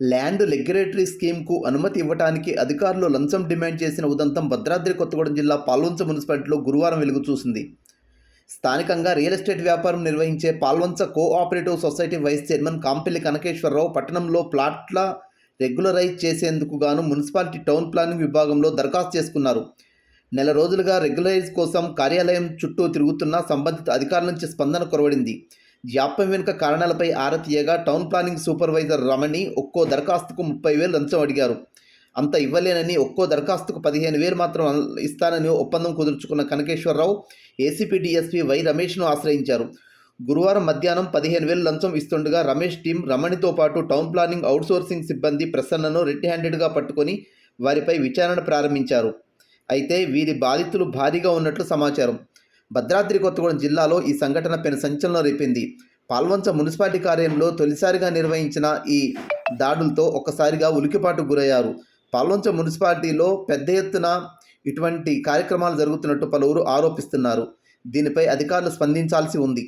Land లెగ్యులేటరీ స్కీమ్కు అనుమతి ఇవ్వడానికి అధికారులు లంచం డిమాండ్ చేసిన ఉదంతం భద్రాద్రి కొత్తగూడెం జిల్లా పాల్వంచ మున్సిపాలిటీలో గురువారం వెలుగు చూసింది. స్థానికంగా రియల్ ఎస్టేట్ వ్యాపారం నిర్వహించే Palvancha cooperative society vice chairman Kampelli Kanakeswararao పట్టణంలో ప్లాట్ల రెగ్యులరైజ్ చేసేందుకు గాను మున్సిపాలిటీ టౌన్ ప్లానింగ్ విభాగంలో దరఖాస్తు చేసుకున్నారు. నెల రోజులుగా రెగ్యులరైజ్ కోసం కార్యాలయం చుట్టూ తిరుగుతున్న సంబంధిత అధికారుల నుంచి స్పందన కొరవడింది. జాప్యం వెనుక కారణాలపై ఆరా తీయగా టౌన్ ప్లానింగ్ సూపర్వైజర్ రమణి ఒక్కో దరఖాస్తుకు ముప్పై వేలు లంచం అడిగారు. అంత ఇవ్వలేనని ఒక్కో దరఖాస్తుకు పదిహేను వేలు మాత్రం ఇస్తానని ఒప్పందం కుదుర్చుకున్న కనకేశ్వరరావు ఏసీపీ డిఎస్పీ వై రమేష్ను ఆశ్రయించారు. గురువారం మధ్యాహ్నం పదిహేను వేలు లంచం ఇస్తుండగా రమేష్ టీం రమణితో పాటు టౌన్ ప్లానింగ్ అవుట్సోర్సింగ్ సిబ్బంది ప్రసన్నను రెడ్ హ్యాండెడ్గా పట్టుకొని వారిపై విచారణ ప్రారంభించారు. అయితే వీరి బాధితులు భారీగా ఉన్నట్లు సమాచారం. భద్రాద్రి కొత్తగూడెం జిల్లాలో ఈ సంఘటన పెను సంచలనం రేపింది. పాల్వంచ మున్సిపాలిటీ కార్యంలో తొలిసారిగా నిర్వహించిన ఈ దాడులతో ఒక్కసారిగా ఉలికిపాటు గురయ్యారు. పాల్వంచ మున్సిపాలిటీలో పెద్ద ఎత్తున ఇటువంటి కార్యక్రమాలు జరుగుతున్నట్టు పలువురు ఆరోపిస్తున్నారు. దీనిపై అధికారులు స్పందించాల్సి ఉంది.